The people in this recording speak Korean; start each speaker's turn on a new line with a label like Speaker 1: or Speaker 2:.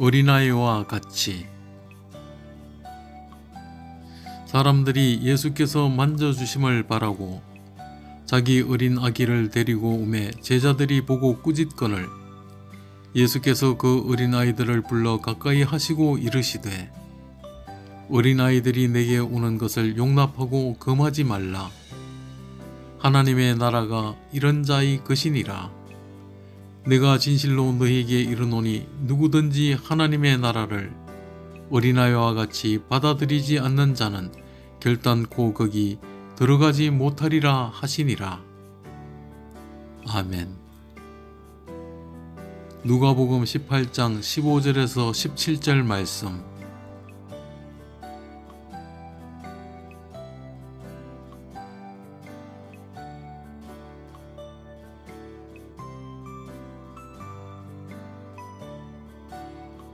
Speaker 1: 어린아이와 같이. 사람들이 예수께서 만져주심을 바라고 자기 어린 아기를 데리고 오매 제자들이 보고 꾸짖거늘 예수께서 그 어린 아이들을 불러 가까이 하시고 이르시되 어린 아이들이 내게 오는 것을 용납하고 금하지 말라. 하나님의 나라가 이런 자의 것이니라 내가 진실로 너희에게 이르노니 누구든지 하나님의 나라를 어린아이와 같이 받아들이지 않는 자는 결단코 거기 들어가지 못하리라 하시니라. 아멘. 누가복음 18장 15절에서 17절 말씀.